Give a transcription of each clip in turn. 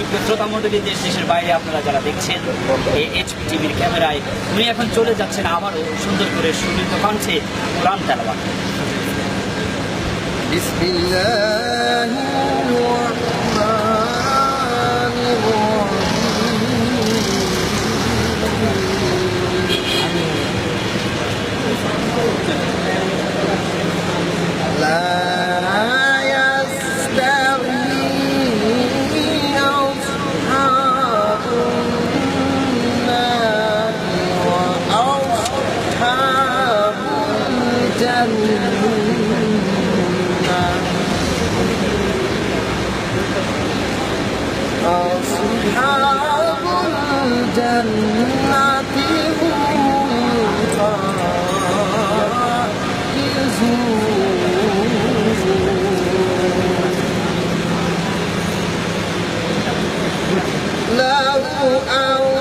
সুপ্রিয় শ্রোতা মন্ডলী দেশ, দেশের বাইরে আপনারা যারা দেখছেন, এই এইচপি টিভির ক্যামেরায় উনি এখন চলে যাচ্ছেন আবারও সুন্দর করে সুনীত কণ্ঠে কোরআন তেলাবাদ বিসমিল্লাহ। منهن أصحاب الجنة له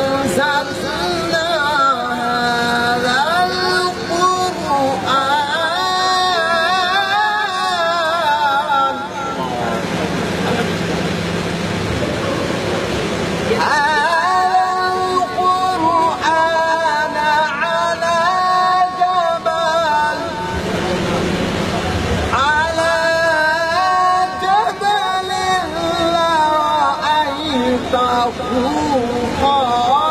خاشعة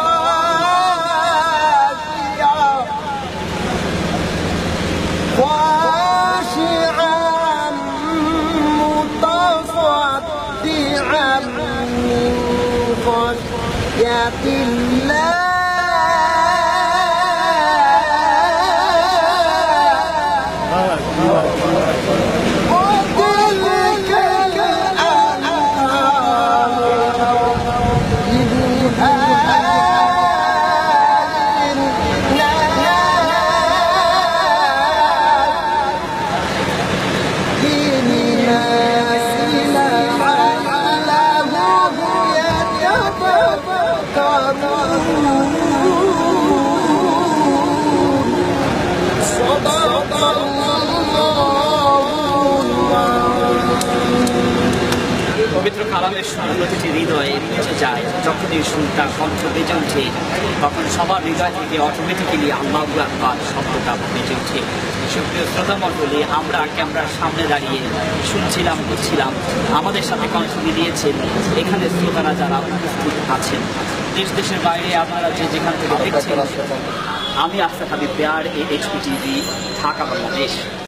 خاشعا متصدعا من خشية الله পবিত্র কালামের সুর প্রতিটি হৃদয়ে নিচে যায়। যখনই সুর তার কণ্ঠ বেজে তখন সবার হৃদয় থেকে অটোমেটিক্যালি আল্লাহ আকবার শব্দটা বেজে ওঠে সুপ্রিয় আমরা ক্যামেরার সামনে দাঁড়িয়ে শুনছিলাম, বুঝছিলাম। আমাদের সাথে কণ্ঠ মিলিয়েছেন এখানে শ্রোতারা যারা উপস্থিত আছেন। দেশ, দেশের বাইরে আপনারা যে যেখান থেকে দেখছেন, আমি আফতার হাবিব পেয়ার এই H P TV Dhaka, Bangladesh.